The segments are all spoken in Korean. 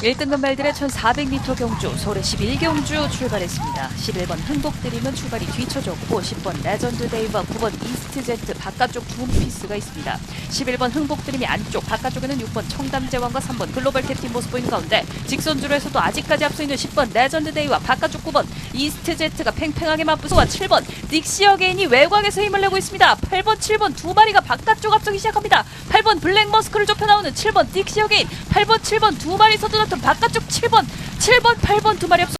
1등급 말들의 1400m 경주 서울의 11경주 출발했습니다. 11번 흥복드림은 출발이 뒤쳐졌고 10번 레전드 데이와 9번 이스트 제트 바깥쪽 두 피스가 있습니다. 11번 흥복드림이 안쪽 바깥쪽에는 6번 청담제왕과 3번 글로벌 캡틴 모습 보이는 가운데 직선주로에서도 아직까지 앞서 있는 10번 레전드 데이와 바깥쪽 9번 이스트 제트가 팽팽하게 맞붙어와 7번 닉시 어게인이 외곽에서 힘을 내고 있습니다. 8번 7번 두 마리가 바깥쪽 앞서기 시작합니다. 8번 블랙 머스크를 좁혀 나오는 7번 닉시 어게인 8번 7번 두 마리 서두 났던 바깥쪽 7번 7번 8번 두 마리 앞서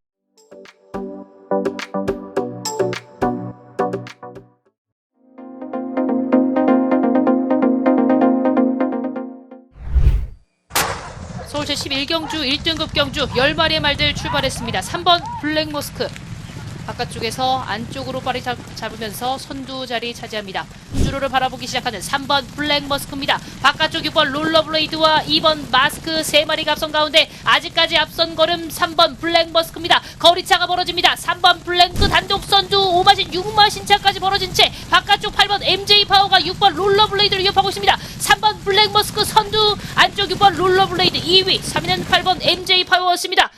서울시 11경주 1등급 경주 10마리의 말들 출발했습니다. 3번 블랙 모스크 바깥쪽에서 안쪽으로 잡- 잡으면서 선두 자리 차지합니다. 주로를 바라보기 시작하는 3번 블랙 머스크입니다. 바깥쪽 6번 롤러블레이드와 2번 마스크 3마리가 앞선 가운데 아직까지 앞선 걸음 3번 블랙 머스크입니다. 거리차가 벌어집니다. 3번 블랙 단독 선두 5마신 6마 신 차까지 벌어진 채 바깥쪽 8번 MJ 파워가 6번 롤러블레이드를 위협하고 있습니다. 3번 블랙 머스크 선두 안쪽 6번 롤러블레이드 2위 3위는 8번 MJ 파워였습니다.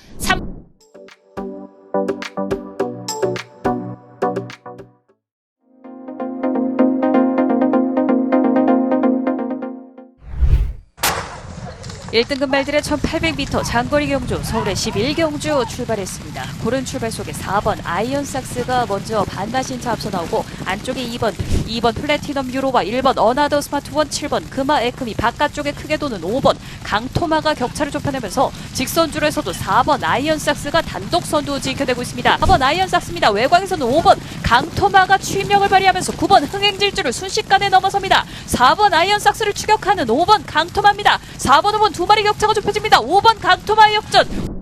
1등급 말들의 1800m 장거리 경주 서울의 11경주 출발했습니다. 고른 출발 속에 4번 아이언삭스가 먼저 반나신차 앞서 나오고 안쪽에 2번 2번 플래티넘 유로와 1번 어나더 스마트원 7번 금화 에크미 바깥쪽에 크게 도는 5번 강토마가 격차를 좁혀내면서 직선줄에서도 4번 아이언삭스가 단독 선두 지켜내고 있습니다. 4번 아이언삭스입니다. 외곽에서는 5번 강토마가 추임력을 발휘하면서 9번 흥행질주를 순식간에 넘어섭니다. 4번 아이언삭스를 추격하는 5번 강토마입니다. 4번 5번 두 마리 격차가 좁혀집니다. 5번 강토마의 역전.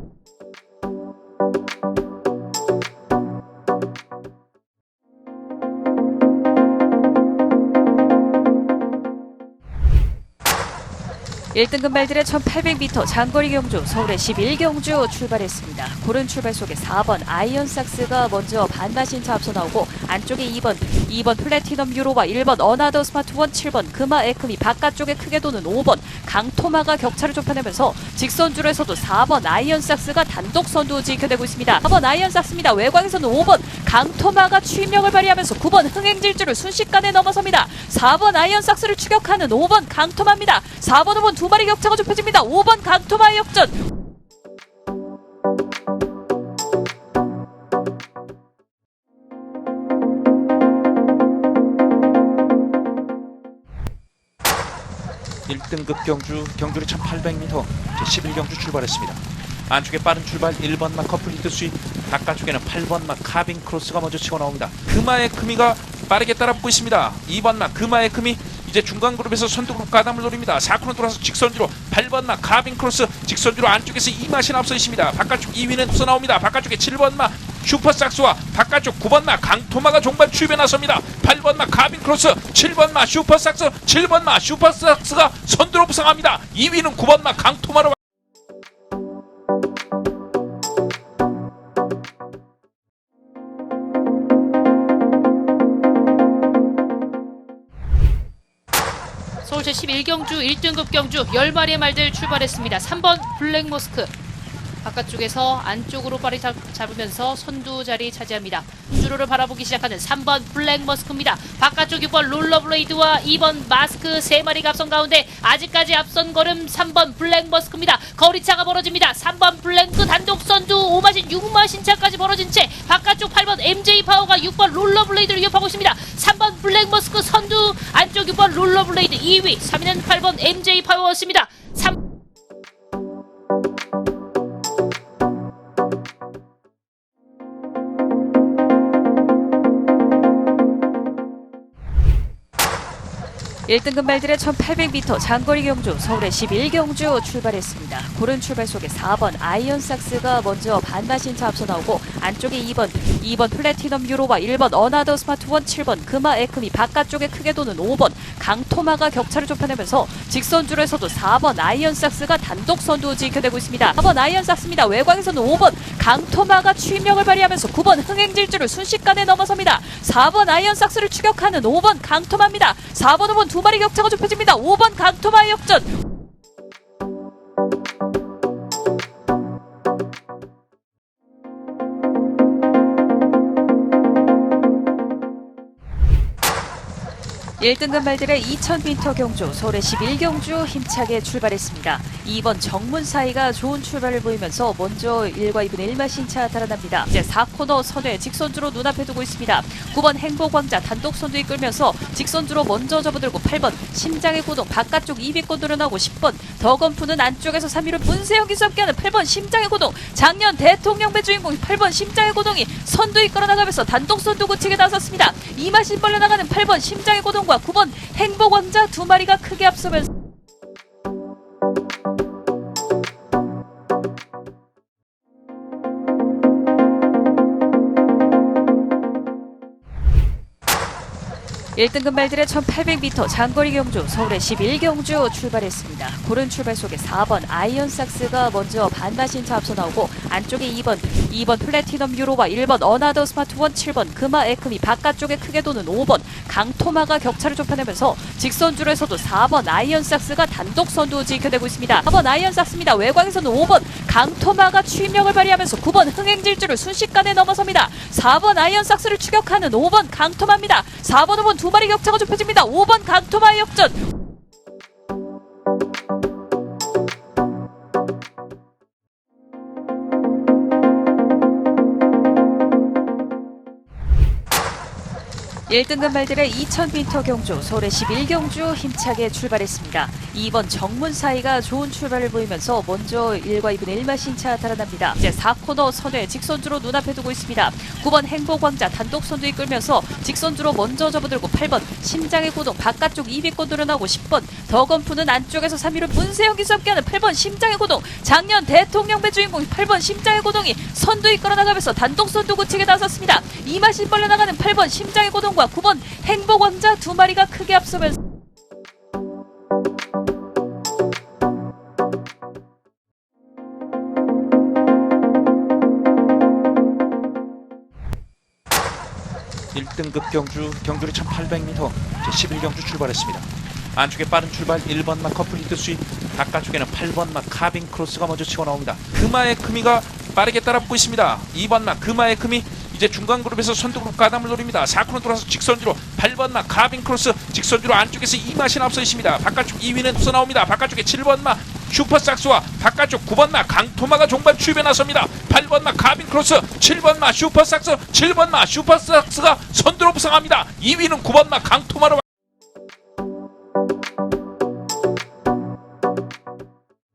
일등급 말들의 1800m 장거리 경주 서울의 11경주 출발했습니다. 고른 출발 속에 4번 아이언삭스가 먼저 반나신차 앞서 나오고 안쪽에 2번 2번 플래티넘 유로와 1번 어나더 스마트원 7번 금화 에크미 바깥쪽에 크게 도는 5번 강토마가 격차를 좁혀내면서 직선줄에서도 4번 아이언삭스가 단독 선두 지켜내고 있습니다. 4번 아이언삭스입니다. 외곽에서는 5번 강토마가 추임력을 발휘하면서 9번 흥행질주를 순식간에 넘어섭니다. 4번 아이언삭스를 추격하는 5번 강토마입니다. 4번 5번 두 마리 격차가 좁혀집니다. 5번 강토마의 역전. 일등급 경주 경주리 1800m 제11경주 출발했습니다. 안쪽에 빠른 출발 1번마 커플리트 스윗 바깥쪽에는 8번마 카빙 크로스가 먼저 치고 나옵니다. 금화의 크미가 빠르게 따라붙고 있습니다. 2번마 금화의 크미 이제 중간 그룹에서 선두그룹 가담을 노립니다. 4코너 돌아서 직선주로 8번마 카빙 크로스 직선주로 안쪽에서 이마신 앞서 있습니다. 바깥쪽 2위는 앞서 나옵니다. 바깥쪽에 7번마 슈퍼삭스와 바깥쪽 9번마 강토마가 종반 추입에 나섭니다. 8번마 카빙 크로스, 7번마 슈퍼삭스, 7번마 슈퍼삭스가 선두로 부상합니다. 2위는 9번마 강토마로 서울시 11경주 1등급 경주 10마리의 말들 출발했습니다. 3번 블랙 모스크 바깥쪽에서 안쪽으로 잡- 잡으면서 선두 자리 차지합니다. 주로를 바라보기 시작하는 3번 블랙 머스크입니다. 바깥쪽 6번 롤러블레이드와 2번 마스크 3마리가 앞선 가운데 아직까지 앞선 걸음 3번 블랙 머스크입니다. 거리차가 벌어집니다. 3번 블랙 단독 선두 5마신 6마신 차까지 벌어진 채 바깥쪽 8번 MJ 파워가 6번 롤러블레이드를 위협하고 있습니다. 3번 블랙 머스크 선두 안쪽 6번 롤러블레이드 2위 3위는 8번 MJ 파워였습니다. 3 일등급 말들의 1800m 장거리 경주 서울의 11경주 출발했습니다. 고른 출발 속에 4번 아이언삭스가 먼저 반나신차 앞서 나오고 안쪽에 2번 2번 플래티넘 유로와 1번 어나더 스마트원 7번 금화 에크미 바깥쪽에 크게 도는 5번 강토마가 격차를 좁혀내면서 직선줄에서도 4번 아이언삭스가 단독 선두 지켜내고 있습니다. 4번 아이언삭스입니다. 외곽에서는 5번 강토마가 추임력을 발휘하면서 9번 흥행질주를 순식간에 넘어섭니다. 4번 아이언삭스를 추격하는 5번 강토마입니다. 4번 5번 두 마리 격차가 좁혀집니다. 5번 강토마의 역전. 1등급 말들의 2000m 경주 서울의 11경주 힘차게 출발했습니다. 2번 정문 사이가 좋은 출발을 보이면서 먼저 1과 2분 1마 신 차 달아납니다. 이제 4코너 선회 직선주로 눈앞에 두고 있습니다. 9번 행복왕자 단독 선두 이끌면서 직선주로 먼저 접어들고 8번 심장의 고동 바깥쪽 2위권 늘어나고 10번 더건푸는 안쪽에서 3위를 문세영 기수 함께하는 8번 심장의 고동 작년 대통령 배 주인공 8번 심장의 고동이 선두 이끌어 나가면서 단독 선두 고치게 나섰습니다. 이마신 벌려 나가는 8번 심장의 고동과 9번 행복왕자 두 마리가 크게 앞서면서 1등급 말들의 1800m 장거리 경주 서울의 11경주 출발했습니다. 고른 출발 속에 4번 아이언삭스가 먼저 반나신차 앞서 나오고 안쪽에 2번 2번 플래티넘 유로와 1번 어나더 스마트원 7번 금화 에크미 바깥쪽에 크게 도는 5번 강토마가 격차를 좁혀내면서 직선줄에서도 4번 아이언삭스가 단독 선두 지켜내고 있습니다. 4번 아이언삭스입니다. 외곽에서는 5번 강토마가 추임력을 발휘하면서 9번 흥행질주를 순식간에 넘어섭니다. 4번 아이언삭스를 추격하는 5번 강토마입니다. 4번 5번 두 마리 격차가 좁혀집니다. 5번 강토마의 역전. 일등급 말들의 2000m 경주 서울의 11경주 힘차게 출발했습니다. 2번 정문 사이가 좋은 출발을 보이면서 먼저 1과 2분 1마 신차 달아납니다. 이제 4코너 선회 직선주로 눈앞에 두고 있습니다. 9번 행복왕자 단독 선두 이끌면서 직선주로 먼저 접어들고 8번 심장의 고동 바깥쪽 2위권 늘어나고 10번 더건푸는 안쪽에서 3위를 문세영 기수 함께하는 8번 심장의 고동 작년 대통령 배 주인공 8번 심장의 고동이 선두 이끌어 나가면서 단독 선두 고치게 나섰습니다. 이마신 벌려 나가는 8번 심장의 고동과 9번 행복왕자 두 마리가 크게 앞서면서 1등급 경주 경주리 1800m 제 11경주 출발했습니다. 안쪽에 빠른 출발 1번마 커플리트 수입 바깥쪽에는 8번마 카빙 크로스가 먼저 치고 나옵니다. 금화의 크미가 빠르게 따라붙고 있습니다. 2번마 금화의 크미 이제 중간 그룹에서 선두 그룹 가담을 노립니다. 4코너 돌아서 직선주로 8번마 카빙 크로스 직선주로 안쪽에서 이마신 앞서 있습니다. 바깥쪽 2위는 앞서 나옵니다. 바깥쪽에 7번마 슈퍼삭스와 바깥쪽 9번마 강토마가 종반 추입에 나섭니다. 8번마 카빈 크로스, 7번마 슈퍼삭스, 7번마 슈퍼삭스가 선두로 부상합니다. 2위는 9번마 강토마로